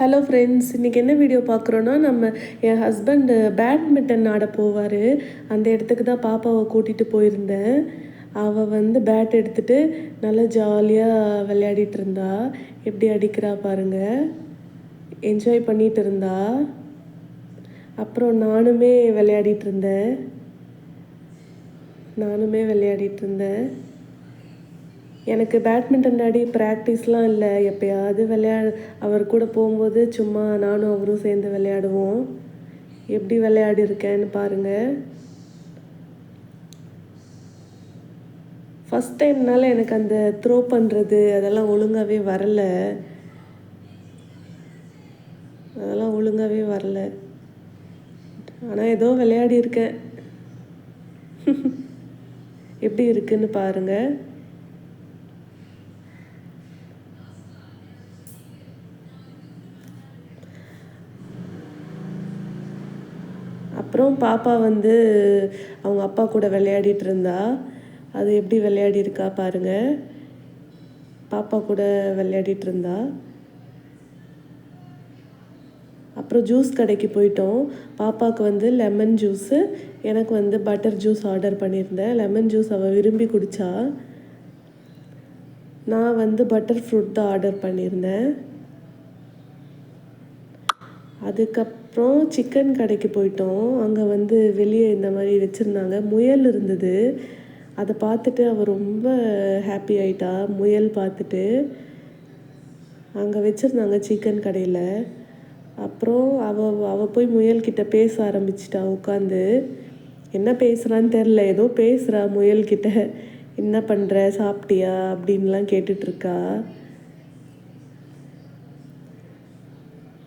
Hello friends இன்றைக்கி என்ன video பார்க்குறோன்னா நம்ம என் ஹஸ்பண்டு பேட்மிண்டன் ஆட போவார். அந்த இடத்துக்கு தான் பாப்பாவை கூட்டிகிட்டு போயிருந்தேன். அவள் வந்து பேட் எடுத்துகிட்டு நல்லா ஜாலியாக விளையாடிட்டு இருந்தா. எப்படி அடிக்கிறா பாருங்க. என்ஜாய் பண்ணிட்டு இருந்தா. அப்புறம் நானுமே விளையாடிட்டு இருந்தேன். நானுமே விளையாடிட்டு இருந்தேன். எனக்கு பேட்மிண்டன் ஆடி ப்ராக்டிஸ்லாம் இல்லை. எப்பயாவது விளையா அவர் கூட போகும்போது சும்மா நானும் அவரும் சேர்ந்து விளையாடுவோம். எப்படி விளையாடி இருக்கேன்னு பாருங்கள் ஃபஸ்ட் டைம்னால எனக்கு அந்த த்ரோ பண்ணுறது அதெல்லாம் ஒழுங்காகவே வரல. அதெல்லாம் ஒழுங்காகவே வரல. ஆனால் ஏதோ விளையாடி இருக்கேன். எப்படி இருக்குன்னு பாருங்கள் அப்புறம் பாப்பா வந்து அவங்க அப்பா கூட விளையாடிட்டு இருந்தா. அது எப்படி விளையாடி இருக்கா பாருங்க. பாப்பா கூட விளையாடிட்டு இருந்தா. அப்புறம் ஜூஸ் கடைக்கு போயிட்டோம். பாப்பாவுக்கு வந்து லெமன் ஜூஸு எனக்கு வந்து பட்டர் ஜூஸ் ஆர்டர் பண்ணியிருந்தேன். லெமன் ஜூஸ் அவள் விரும்பி குடித்தா நான் வந்து பட்டர் ஃப்ரூட் தான் ஆர்டர் பண்ணியிருந்தேன். அதுக்கப்புறம் சிக்கன் கடைக்கு போயிட்டோம். அங்கே வந்து வெளியே இந்த மாதிரி வச்சுருந்தாங்க. முயல் இருந்தது. அதை பார்த்துட்டு அவள் ரொம்ப ஹாப்பி ஆயிட்டா. முயல் பார்த்துட்டு அங்கே வச்சுருந்தாங்க சிக்கன் கடையில். அப்புறம் அவள் அவள் போய் முயல்கிட்ட பேச ஆரம்பிச்சிட்டா உட்காந்து என்ன பேசுகிறான்னு தெரில ஏதோ பேசுகிறா முயல்கிட்ட என்ன பண்ணுற சாப்பிட்டியா? அப்படின்லாம் கேட்டுட்ருக்கா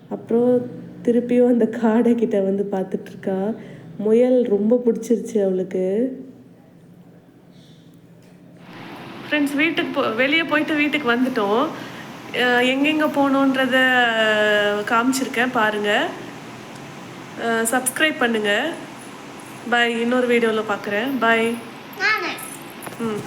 அப்புறம் திருப்பியும் அந்த காடை கிட்ட வந்து பார்த்துட்ருக்கா. முயல் ரொம்ப பிடிச்சிருச்சு அவளுக்கு. ஃப்ரெண்ட்ஸ் வீட்டுக்கு போ வெளியே போயிட்டு வீட்டுக்கு வந்துட்டோம். எங்கெங்கே போகணுன்றத காமிச்சிருக்கேன் பாருங்கள் சப்ஸ்கிரைப் பண்ணுங்கள் பாய் இன்னொரு வீடியோவில் பார்க்குறேன் பாய் நானு ம்.